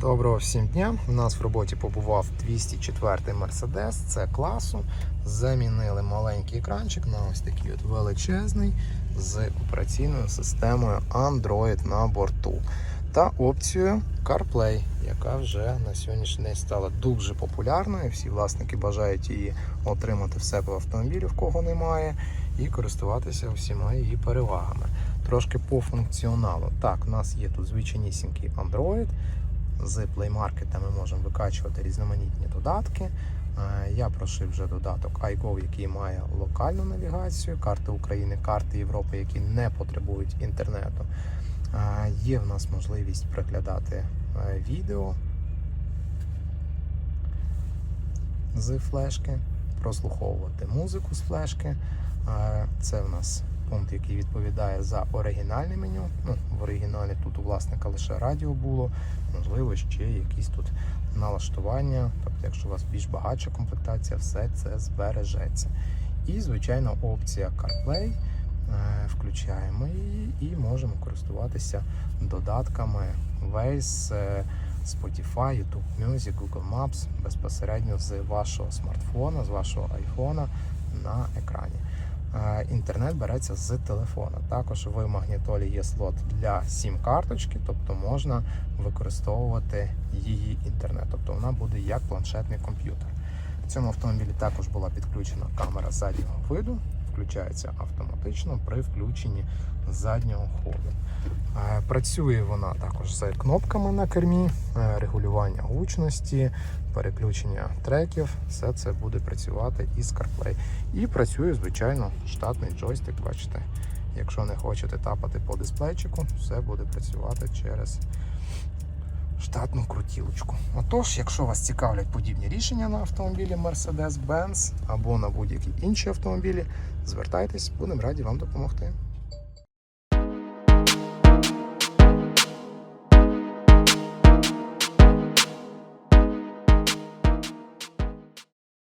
Доброго всім дня. У нас в роботі побував 204 Mercedes, це класу. Замінили маленький екранчик на ось такий от величезний з операційною системою Android на борту та опцією CarPlay, яка вже на сьогоднішній день стала дуже популярною. Всі власники бажають її отримати в себе в автомобілі, в кого немає, і користуватися всіма її перевагами. Трошки по функціоналу. Так, у нас є тут звичайнісінький Android. З Play Market ми можемо викачувати різноманітні додатки. Е, Я прошив вже додаток iGo, який має локальну навігацію, карти України, карти Європи, які не потребують інтернету. Е, Є в нас можливість переглядати е, відео з флешки, прослуховувати музику з флешки. Це в нас пункт, який відповідає за оригінальне меню. Ну, в оригіналі тут у власника лише радіо було, можливо, ще якісь тут налаштування. Тобто, якщо у вас більш багатша комплектація, все це збережеться. І, звичайно, опція CarPlay. Е, Включаємо її і можемо користуватися додатками Waze, е, Spotify, YouTube Music, Google Maps безпосередньо з вашого смартфона, з вашого айфона на екрані. Е, Інтернет береться з телефона. Також в магнітолі є слот для сім-карточки, тобто можна використовувати її інтернет. Тобто вона буде як планшетний комп'ютер. В цьому автомобілі також була підключена камера заднього виду, включається автоматично при включенні заднього ходу. Е, Працює вона також з кнопками на кермі, е, регулювання гучності, переключення треків. Все це буде працювати із CarPlay. І працює, звичайно, штатний джойстик. Бачите, якщо не хочете тапати по дисплейчику, все буде працювати через штатну крутілочку. Отож, якщо вас цікавлять подібні рішення на автомобілі Mercedes-Benz або на будь-які інші автомобілі, звертайтесь, будемо раді вам допомогти.